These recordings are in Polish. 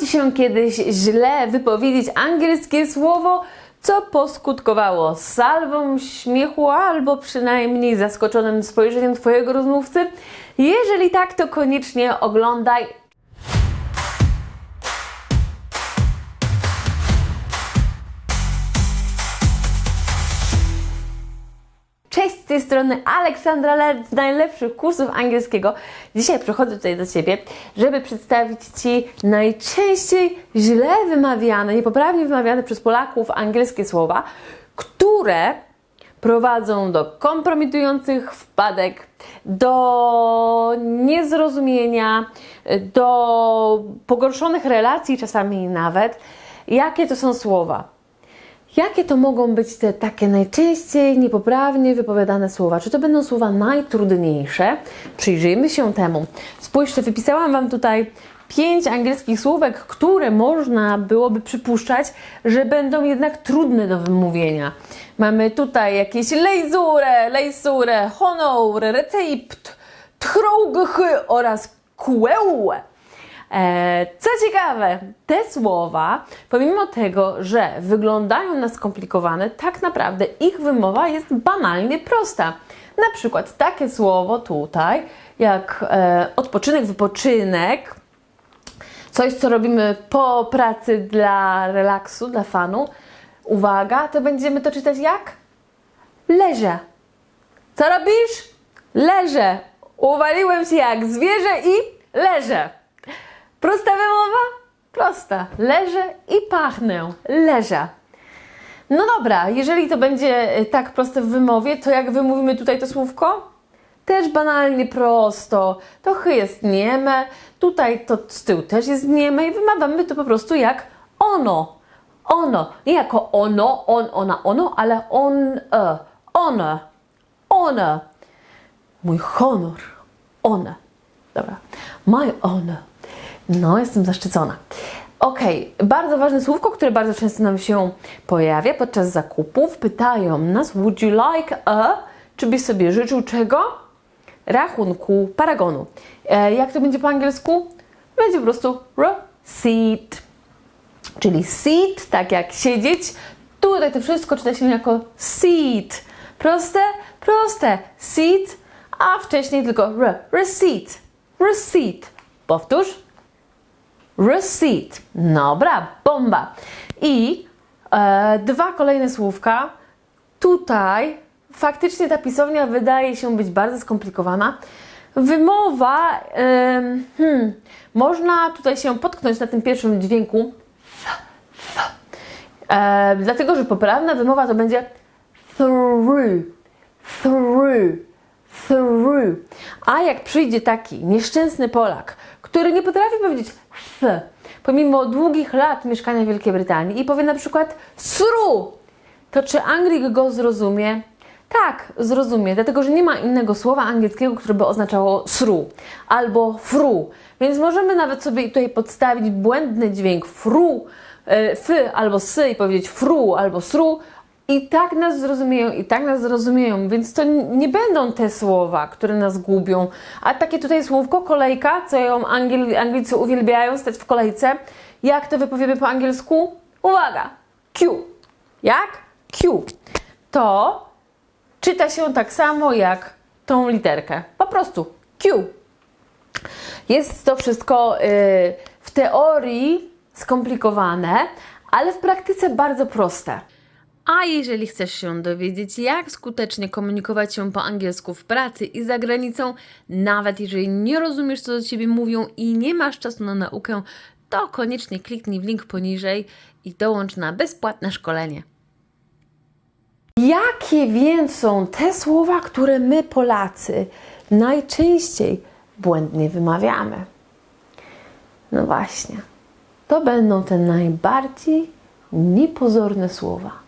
Ci się kiedyś źle wypowiedzieć angielskie słowo, co poskutkowało salwą śmiechu albo przynajmniej zaskoczonym spojrzeniem Twojego rozmówcy? Jeżeli tak, to koniecznie oglądaj tej strony Aleksandra Lerc z najlepszych kursów angielskiego. Dzisiaj przychodzę tutaj do Ciebie, żeby przedstawić Ci najczęściej źle wymawiane, niepoprawnie wymawiane przez Polaków angielskie słowa, które prowadzą do kompromitujących wpadek, do niezrozumienia, do pogorszonych relacji czasami nawet. Jakie to są słowa? Jakie to mogą być te takie najczęściej niepoprawnie wypowiadane słowa? Czy to będą słowa najtrudniejsze? Przyjrzyjmy się temu. Spójrzcie, wypisałam Wam tutaj pięć angielskich słówek, które można byłoby przypuszczać, że będą jednak trudne do wymówienia. Mamy tutaj jakieś lejzure, lejsure, honor, recept, tchrougchy oraz kuełe. E, Co ciekawe, te słowa, pomimo tego, że wyglądają na skomplikowane, tak naprawdę ich wymowa jest banalnie prosta. Na przykład takie słowo tutaj, jak e, odpoczynek, wypoczynek, coś, co robimy po pracy dla relaksu, dla fanu. Uwaga, to będziemy to czytać jak? Leżę. Co robisz? Leżę. Uwaliłem się jak zwierzę i leżę. Prosta wymowa? Prosta. Leżę i pachnę. Leżę. No dobra, jeżeli to będzie e, tak proste w wymowie, to jak wymówimy tutaj to słówko? Też banalnie prosto. To chy jest nieme, tutaj to z tyłu też jest nieme i wymawiamy to po prostu jak ono. Ono. Nie jako ono, on, ona, ono, ale on, e, one, one. Mój honor. One. Dobra. My honor. No, jestem zaszczycona. Ok, bardzo ważne słówko, które bardzo często nam się pojawia podczas zakupów. Pytają nas, would you like a, czy byś sobie życzył czego? Rachunku, paragonu. E, jak to będzie po angielsku? Będzie po prostu receipt. Czyli seat, tak jak siedzieć. Tutaj to wszystko czyta się jako seat. Proste? Proste. Seat, a wcześniej tylko re, receipt. Receipt. Powtórz. Receipt. Dobra, bomba. I e, dwa kolejne słówka. Tutaj faktycznie ta pisownia wydaje się być bardzo skomplikowana. Wymowa, hmm, można tutaj się potknąć na tym pierwszym dźwięku. E, dlatego, że poprawna wymowa to będzie through, through, through. A jak przyjdzie taki nieszczęsny Polak, który nie potrafi powiedzieć pomimo długich lat mieszkania w Wielkiej Brytanii i powie na przykład through, to czy Anglik go zrozumie? Tak, zrozumie, dlatego że nie ma innego słowa angielskiego, które by oznaczało through albo through. Więc możemy nawet sobie tutaj podstawić błędny dźwięk through, e, f albo sy i powiedzieć through albo through i tak nas zrozumieją, i tak nas zrozumieją, więc to nie będą te słowa, które nas gubią. A takie tutaj słówko, kolejka, co ją Angiel, Anglicy uwielbiają, stać w kolejce. Jak to wypowiemy po angielsku? Uwaga! Q. Jak? Q. To czyta się tak samo jak tą literkę. Po prostu Q. Jest to wszystko y, w teorii skomplikowane, ale w praktyce bardzo proste. A jeżeli chcesz się dowiedzieć, jak skutecznie komunikować się po angielsku w pracy i za granicą, nawet jeżeli nie rozumiesz, co do ciebie mówią i nie masz czasu na naukę, to koniecznie kliknij w link poniżej i dołącz na bezpłatne szkolenie. Jakie więc są te słowa, które my, Polacy, najczęściej błędnie wymawiamy? No właśnie, to będą te najbardziej niepozorne słowa,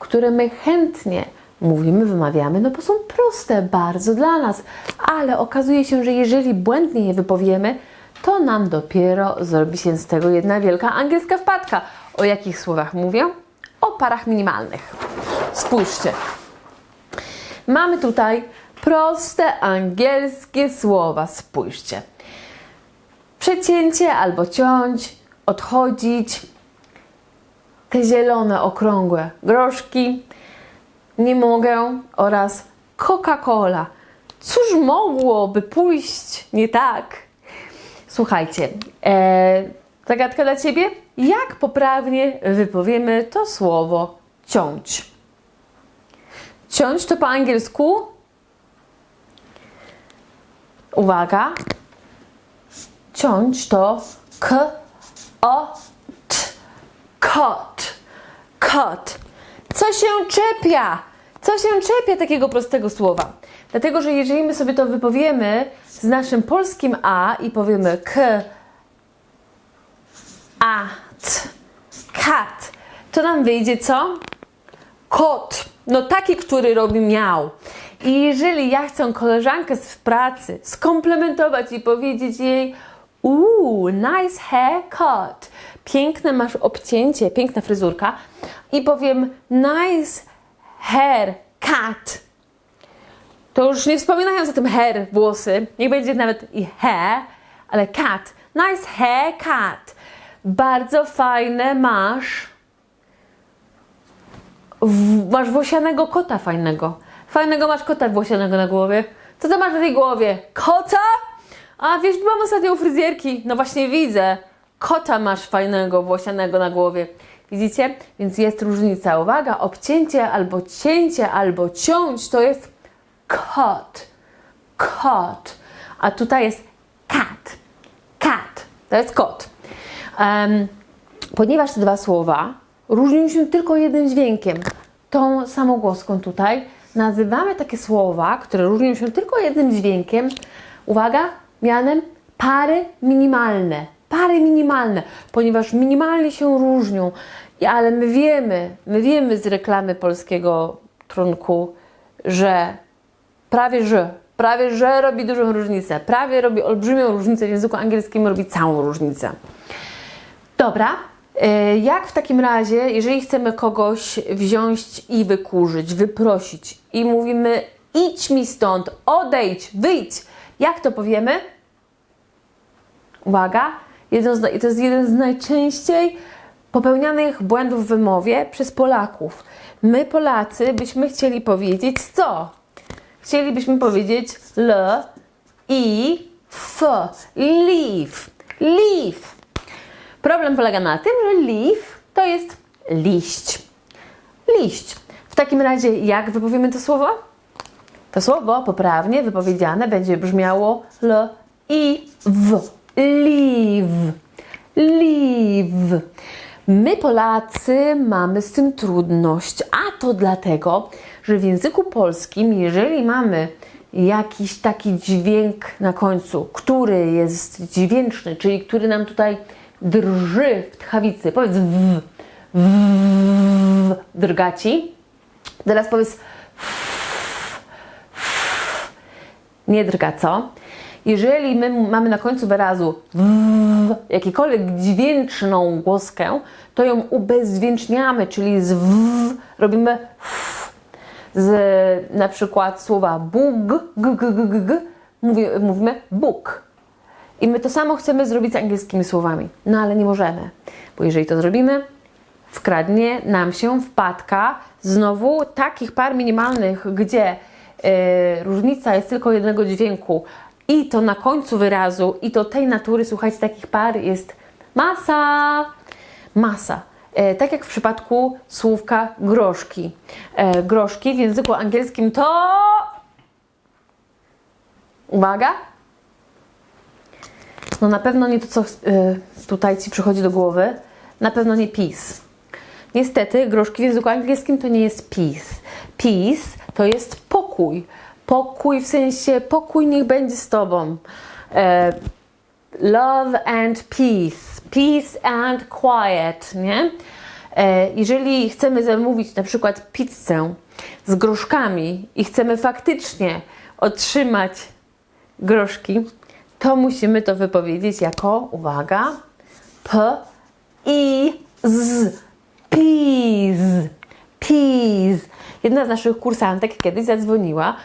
które my chętnie mówimy, wymawiamy, no bo są proste bardzo dla nas, ale okazuje się, że jeżeli błędnie je wypowiemy, to nam dopiero zrobi się z tego jedna wielka angielska wpadka. O jakich słowach mówię? O parach minimalnych. Spójrzcie. Mamy tutaj proste angielskie słowa. Spójrzcie. Przecięcie albo ciąć, odchodzić te zielone, okrągłe groszki, nie mogę oraz Coca-Cola. Cóż mogłoby pójść nie tak? Słuchajcie, e, zagadka dla Ciebie. Jak poprawnie wypowiemy to słowo ciąć? Ciąć to po angielsku. Uwaga. Ciąć to k, o, kot, kot. Co się czepia? Co się czepia takiego prostego słowa? Dlatego, że jeżeli my sobie to wypowiemy z naszym polskim a i powiemy k, a, t, kat, to nam wyjdzie co? Kot. No taki, który robi miał. I jeżeli ja chcę koleżankę z pracy skomplementować i powiedzieć jej Uuu, nice haircut. Piękne masz obcięcie, piękna fryzurka. I powiem nice hair cut. To już nie wspominając o tym hair, włosy. Niech będzie nawet i hair, ale cut. Nice hair cut. Bardzo fajne masz w, masz włosianego kota fajnego. Fajnego masz kota włosianego na głowie. Co to masz na tej głowie? Kota? A wiesz, byłam ostatnio u fryzjerki. No właśnie widzę. Kota masz fajnego, włosianego na głowie. Widzicie? Więc jest różnica. Uwaga, obcięcie albo cięcie, albo ciąć to jest kot. Kot. A tutaj jest cat. Cat. To jest kot. Em, ponieważ te dwa słowa różnią się tylko jednym dźwiękiem, tą samogłoską tutaj, nazywamy takie słowa, które różnią się tylko jednym dźwiękiem, uwaga, mianem pary minimalne. Pary minimalne, ponieważ minimalnie się różnią, ale my wiemy, my wiemy z reklamy polskiego trunku, że prawie że, prawie że robi dużą różnicę, prawie robi olbrzymią różnicę w języku angielskim, robi całą różnicę. Dobra, e, jak w takim razie, jeżeli chcemy kogoś wziąć i wykurzyć, wyprosić i mówimy idź mi stąd, odejdź, wyjdź, jak to powiemy? Uwaga, jeden z, to jest jeden z najczęściej popełnianych błędów w wymowie przez Polaków. My, Polacy, byśmy chcieli powiedzieć co? Chcielibyśmy powiedzieć l, i, f, leave, leave. Problem polega na tym, że leaf to jest liść. Liść. W takim razie, jak wypowiemy to słowo? To słowo poprawnie wypowiedziane będzie brzmiało l i w. Leave. Leave. My, Polacy, mamy z tym trudność, a to dlatego, że w języku polskim, jeżeli mamy jakiś taki dźwięk na końcu, który jest dźwięczny, czyli który nam tutaj drży w tchawicy, powiedz w, w, drgaci. Teraz powiedz nie drga, co? Jeżeli my mamy na końcu wyrazu w, jakikolwiek dźwięczną głoskę, to ją ubezdźwięczniamy, czyli z w robimy f. Z na przykład słowa bug, g, g, g, g, g, mówi, mówimy book. I my to samo chcemy zrobić z angielskimi słowami, no ale nie możemy, bo jeżeli to zrobimy, wkradnie nam się wpadka znowu takich par minimalnych, gdzie e, różnica jest tylko jednego dźwięku i to na końcu wyrazu i to tej natury, słuchajcie, takich par jest masa, masa. E, tak jak w przypadku słówka groszki. E, groszki w języku angielskim to... Uwaga! No na pewno nie to, co y, tutaj Ci przychodzi do głowy. Na pewno nie peace. Niestety, groszki w języku angielskim to nie jest peace. Peace to jest pokój. Pokój w sensie pokój niech będzie z Tobą. E, love and peace. Peace and quiet, nie? E, jeżeli chcemy zamówić na przykład pizzę z groszkami i chcemy faktycznie otrzymać groszki, to musimy to wypowiedzieć jako, uwaga, p, i, z, peas, peas. Jedna z naszych kursantek kiedyś zadzwoniła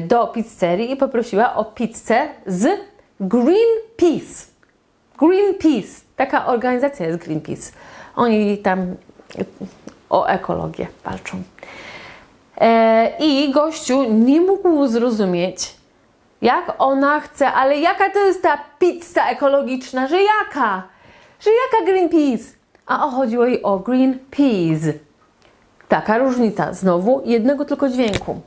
do pizzerii i poprosiła o pizzę z green peas. Green peas, Taka organizacja jest Greenpeace. Oni tam o ekologię walczą. E, I gościu nie mógł zrozumieć, jak ona chce, ale jaka to jest ta pizza ekologiczna, że jaka? Że jaka Greenpeace? A chodziło jej o Greenpeace. Taka różnica, znowu jednego tylko dźwięku.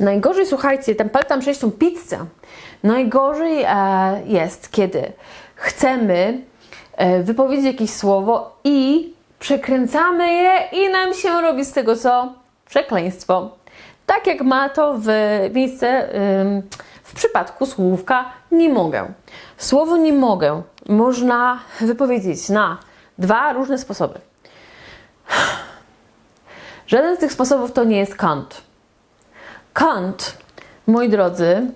Najgorzej, słuchajcie, tam pamiętam przejść tą pizzę. Najgorzej e, jest, kiedy chcemy e, wypowiedzieć jakieś słowo i przekręcamy je i nam się robi z tego co? Przekleństwo. Tak jak ma to w miejsce w przypadku słówka nie mogę. Słowo nie mogę można wypowiedzieć na dwa różne sposoby. Żaden z tych sposobów to nie jest kant. Kant, moi drodzy,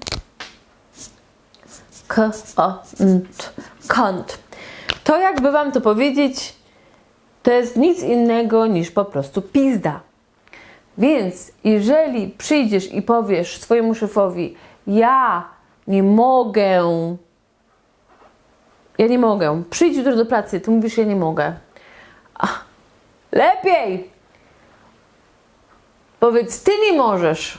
k o n t kant. To jakby wam to powiedzieć, to jest nic innego niż po prostu pizda. Więc jeżeli przyjdziesz i powiesz swojemu szefowi, ja nie mogę, ja nie mogę, przyjdź jutro do pracy, ty mówisz, ja nie mogę. A, lepiej! Powiedz, ty nie możesz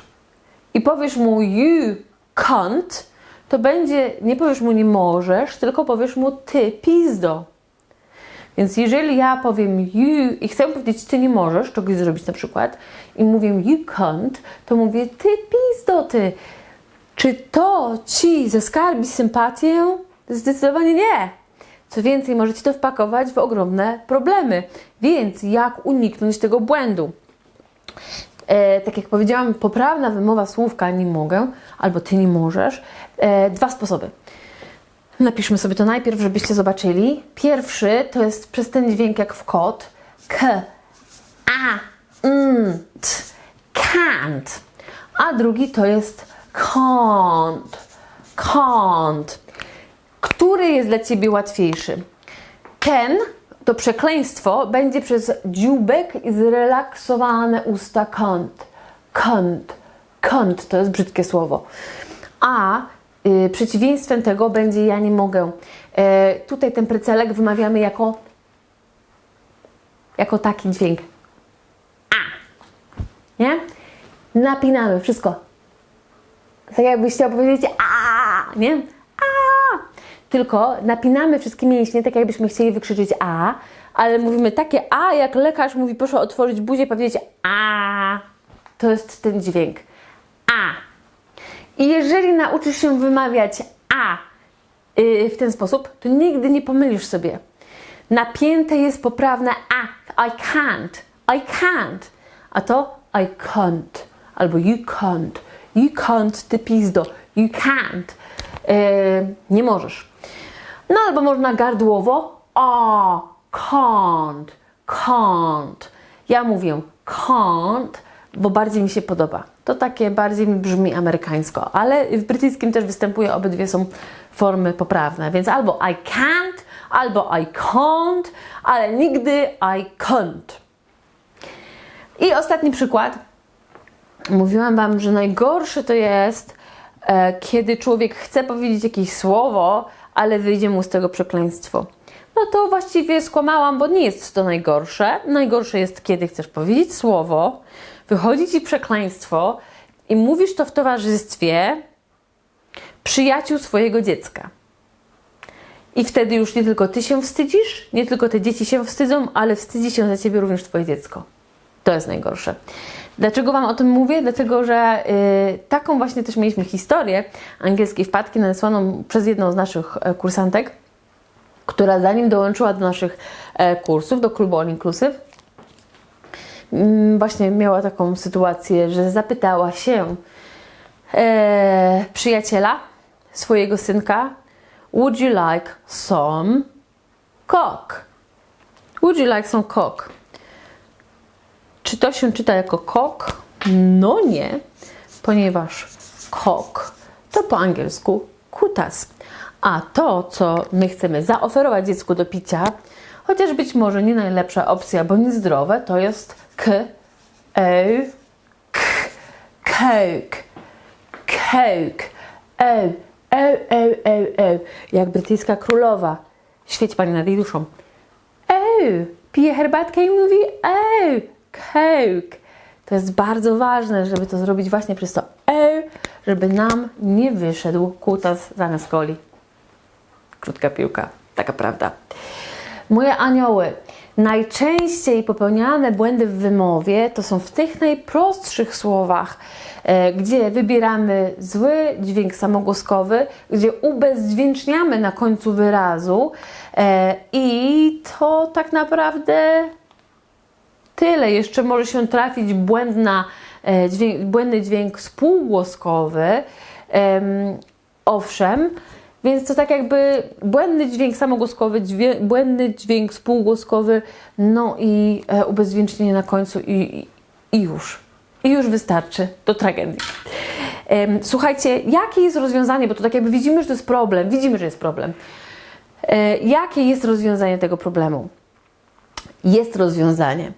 i powiesz mu you can't, to będzie, nie powiesz mu nie możesz, tylko powiesz mu ty pizdo. Więc jeżeli ja powiem you i chcę powiedzieć ty nie możesz czegoś zrobić na przykład i mówię you can't, to mówię ty pizdo ty. Czy to ci zaskarbi sympatię? Zdecydowanie nie. Co więcej, możecie to wpakować w ogromne problemy. Więc jak uniknąć tego błędu? E, tak jak powiedziałam, poprawna wymowa słówka nie mogę albo ty nie możesz. E, dwa sposoby. Napiszmy sobie to najpierw, żebyście zobaczyli. Pierwszy to jest przez ten dźwięk jak w kot. K, a, n, t, can't. A drugi to jest can't. Can't. Który jest dla Ciebie łatwiejszy? Ten, to przekleństwo, będzie przez dzióbek i zrelaksowane usta kąt. Kąt. Kąt to jest brzydkie słowo. A y, przeciwieństwem tego będzie ja nie mogę. E, tutaj ten precelek wymawiamy jako, jako taki dźwięk. A. Nie? Napinamy wszystko. Tak jakbyś chciał powiedzieć a, nie? Tylko napinamy wszystkie mięśnie, tak jakbyśmy chcieli wykrzyczeć a, ale mówimy takie a, jak lekarz mówi, proszę otworzyć buzię, powiedzieć a. To jest ten dźwięk. A. I jeżeli nauczysz się wymawiać a yy, w ten sposób, to nigdy nie pomylisz sobie. Napięte jest poprawne a. I can't. I can't. A to I can't. Albo you can't. You can't, ty pizdo. You can't. Yy, nie możesz. No albo można gardłowo. A, can't, can't. Ja mówię can't, bo bardziej mi się podoba. To takie bardziej mi brzmi amerykańsko, ale w brytyjskim też występuje, obydwie są formy poprawne, więc albo I can't, albo I can't, ale nigdy I can't. I ostatni przykład. Mówiłam Wam, że najgorsze to jest, e, kiedy człowiek chce powiedzieć jakieś słowo, ale wyjdzie mu z tego przekleństwo. No to właściwie skłamałam, bo nie jest to najgorsze. Najgorsze jest, kiedy chcesz powiedzieć słowo, wychodzi ci przekleństwo i mówisz to w towarzystwie przyjaciół swojego dziecka. I wtedy już nie tylko ty się wstydzisz, nie tylko te dzieci się wstydzą, ale wstydzi się za ciebie również twoje dziecko. To jest najgorsze. Dlaczego Wam o tym mówię? Dlatego, że y, taką właśnie też mieliśmy historię angielskiej wpadki nadesłaną przez jedną z naszych e, kursantek, która zanim dołączyła do naszych e, kursów, do klubu All Inclusive, mm, właśnie miała taką sytuację, że zapytała się e, przyjaciela swojego synka, would you like some coke? Would you like some coke? Czy to się czyta jako kok? No nie, ponieważ kok to po angielsku kutas. A to, co my chcemy zaoferować dziecku do picia, chociaż być może nie najlepsza opcja, bo niezdrowe, to jest k, e, k, coke, coke, e, e, e, e, e, jak brytyjska królowa. świeć Pani nad jej duszą. O, pije herbatkę i mówi o, Coke. To jest bardzo ważne, żeby to zrobić właśnie przez to o, żeby nam nie wyszedł kutas zamiast coli. Krótka piłka, taka prawda. Moje anioły, najczęściej popełniane błędy w wymowie to są w tych najprostszych słowach, e, gdzie wybieramy zły dźwięk samogłoskowy, gdzie ubezdźwięczniamy na końcu wyrazu e, i to tak naprawdę tyle. Jeszcze może się trafić błędna, e, dźwięk, błędny dźwięk spółgłoskowy. Em, owszem, więc to tak jakby błędny dźwięk samogłoskowy, dźwię, błędny dźwięk spółgłoskowy, no i e, na końcu i, i, i już. I już wystarczy do tragedii. Em, słuchajcie, jakie jest rozwiązanie, bo to tak jakby widzimy, że to jest problem, widzimy, że jest problem. E, jakie jest rozwiązanie tego problemu? Jest rozwiązanie.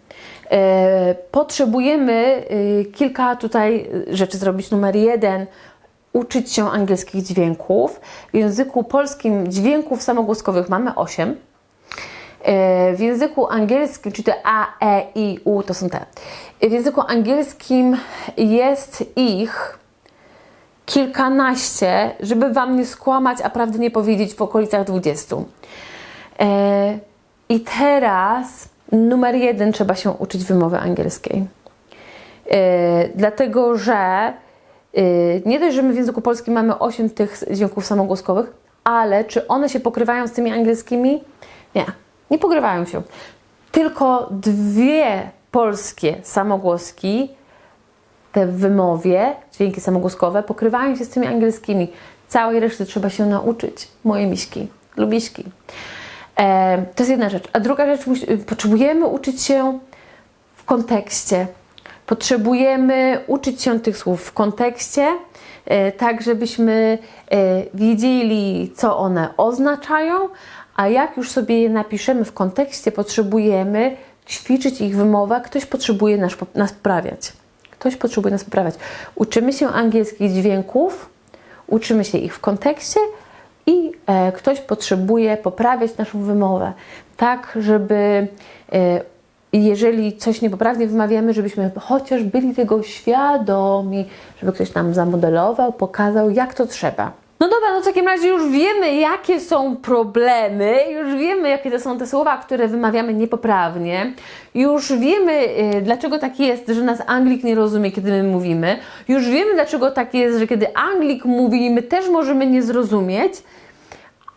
E, Potrzebujemy y, kilka tutaj rzeczy zrobić. Numer jeden, uczyć się angielskich dźwięków. W języku polskim dźwięków samogłoskowych mamy 8. W języku angielskim, czyli te A, E, I, U to są te. W języku angielskim jest ich kilkanaście, żeby Wam nie skłamać, a prawdę nie powiedzieć w okolicach 20. E, I teraz numer jeden trzeba się uczyć wymowy angielskiej. E, dlatego, że e, nie dość, że my w języku polskim mamy 8 tych dźwięków samogłoskowych, ale czy one się pokrywają z tymi angielskimi? Nie, nie pokrywają się. Tylko dwie polskie samogłoski te wymowie, dźwięki samogłoskowe, pokrywają się z tymi angielskimi. Całej reszty trzeba się nauczyć. Moje miśki, lubiśki. E, to jest jedna rzecz. A druga rzecz, potrzebujemy uczyć się w kontekście. Potrzebujemy uczyć się tych słów w kontekście, e, tak żebyśmy e, wiedzieli, co one oznaczają, a jak już sobie je napiszemy w kontekście, potrzebujemy ćwiczyć ich wymowę, ktoś potrzebuje nas, nas poprawiać. Ktoś potrzebuje nas poprawiać. Uczymy się angielskich dźwięków, uczymy się ich w kontekście i e, ktoś potrzebuje poprawiać naszą wymowę, tak żeby e, jeżeli coś niepoprawnie wymawiamy, żebyśmy chociaż byli tego świadomi, żeby ktoś nam zamodelował, pokazał, jak to trzeba. No dobra, no w takim razie już wiemy, jakie są problemy, już wiemy, jakie to są te słowa, które wymawiamy niepoprawnie, już wiemy, y, dlaczego tak jest, że nas Anglik nie rozumie, kiedy my mówimy, już wiemy, dlaczego tak jest, że kiedy Anglik mówi, my też możemy nie zrozumieć,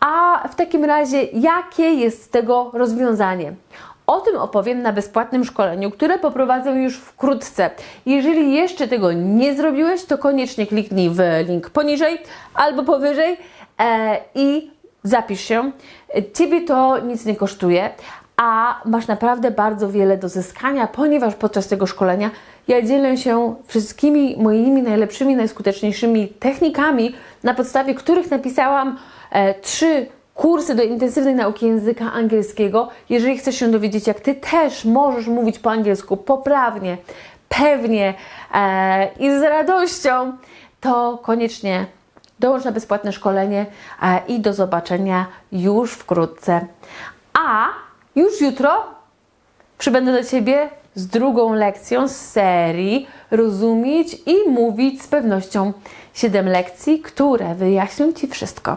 a w takim razie, jakie jest tego rozwiązanie? O tym opowiem na bezpłatnym szkoleniu, które poprowadzę już wkrótce. Jeżeli jeszcze tego nie zrobiłeś, to koniecznie kliknij w link poniżej albo powyżej e, i zapisz się. Ciebie to nic nie kosztuje, a masz naprawdę bardzo wiele do zyskania, ponieważ podczas tego szkolenia ja dzielę się wszystkimi moimi najlepszymi, najskuteczniejszymi technikami, na podstawie których napisałam e, trzy kursy do intensywnej nauki języka angielskiego. Jeżeli chcesz się dowiedzieć, jak Ty też możesz mówić po angielsku poprawnie, pewnie e, i z radością, to koniecznie dołącz na bezpłatne szkolenie e, i do zobaczenia już wkrótce. A już jutro przybędę do Ciebie z drugą lekcją z serii Rozumieć i mówić z pewnością. Siedem lekcji, które wyjaśnią Ci wszystko.